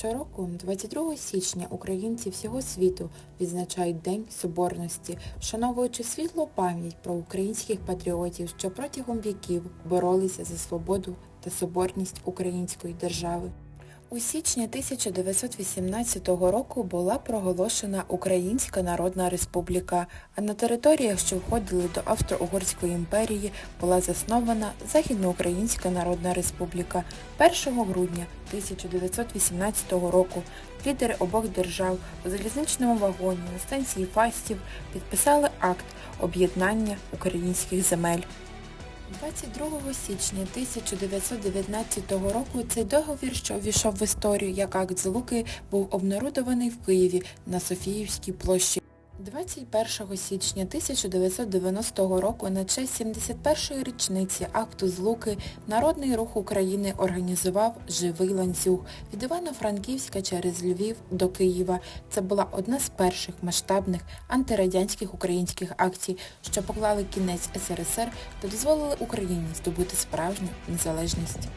Щороку, 22 січня, українці всього світу відзначають День Соборності, вшановуючи світлу пам'ять про українських патріотів, що протягом віків боролися за свободу та соборність української держави. У січні 1918 року була проголошена Українська Народна Республіка, а на територіях, що входили до Австро-Угорської імперії, була заснована Західноукраїнська Народна Республіка 1 грудня 1918 року. Лідери обох держав у залізничному вагоні на станції Фастів підписали акт об'єднання українських земель. 22 січня 1919 року цей договір, що ввійшов в історію як акт Злуки, був обнародований в Києві на Софіївській площі. 21 січня 1990 року на честь 71-ї річниці акту Злуки Народний рух України організував «Живий ланцюг» від Івано-Франківська через Львів до Києва. Це була одна з перших масштабних антирадянських українських акцій, що поклали кінець СРСР та дозволили Україні здобути справжню незалежність.